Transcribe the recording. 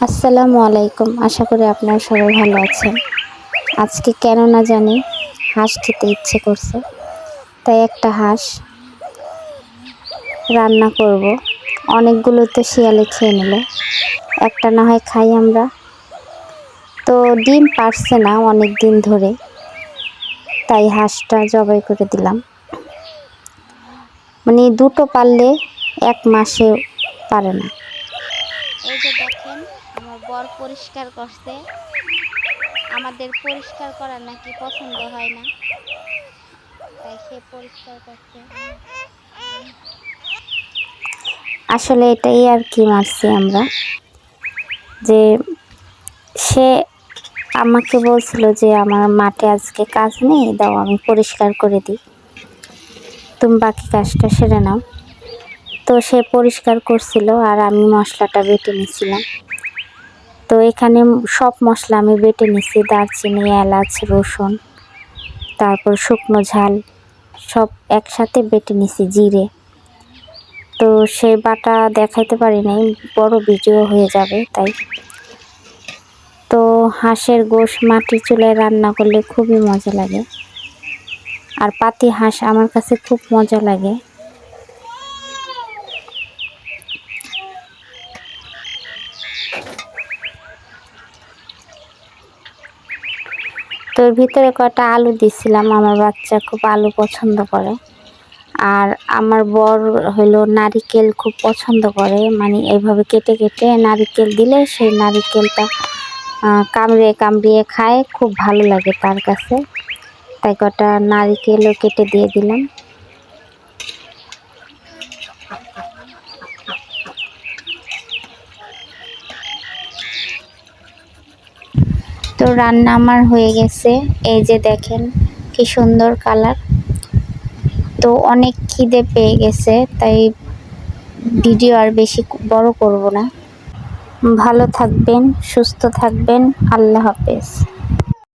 আসসালামু আলাইকুম। আশা করি আপনারা সবাই ভালো আছেন। আজকে কেন না জানি হাঁস খেতে ইচ্ছে করছে। তাই একটা হাঁস রান্না করব। অনেকগুলো তো শিয়ালে খেয়ে নিল। একটা না হয় খাই আমরা। তো ডিম পারছে না অনেক দিন ধরে। তাই হাঁসটা জবাই করে দিলাম। মানে দুটো পারলে এক মাসে পারে না। আমার বর পরিষ্কার করছে। আমাদের পরিষ্কার করা নাকি পছন্দ হয় না। তাই সে পরিষ্কার করছে। আসলে এটাই আর কি মারছি আমরা। যে সে আমাকে বলছিল যে আমার মাঠে আজকে কাজ নেই, দাও আমি পরিষ্কার করে দিই। তুমি বাকি কাজটা সেরে নাও। তো সে পরিষ্কার করছিল আর আমি মশলাটা বেটে নিয়েছিলাম তো এখানে সব মশলা আমি বেটে নিছি, দারচিনি, এলাচ, রসুন, তারপর শুকনো ঝাল, সব একসাথে বেটে নিছি জিরে। তো সে বাটা দেখাইতে পারি নাই, বড় ভিডিও হয়ে যাবে তাই। তো হাঁসের গোশ মাটি চুলায় রান্না করলে খুবই মজা লাগে। আর পাতি হাঁস আমার কাছে খুব মজা লাগে। তোর ভিতরে কটা আলু দিছিলাম? আমার বাচ্চা খুব আলু পছন্দ করে। আর আমার বর হলো নারিকেল খুব পছন্দ করে। মানে এইভাবে কেটে কেটে নারিকেল দিলে সেই নারিকেলটা কামড়িয়ে কামড়িয়ে খায়। খুব ভালো লাগে তার কাছে। তাই কটা নারিকেলও কেটে দিয়ে দিলাম। তো রান্না আমার হয়ে গেছে। এই যে দেখেন কি সুন্দর কালার। তো অনেক খিদে পেয়ে গেছে, তাই ভিডিও আর বেশি বড় করব না। ভালো থাকবেন, সুস্থ থাকবেন। আল্লাহ হাফেজ।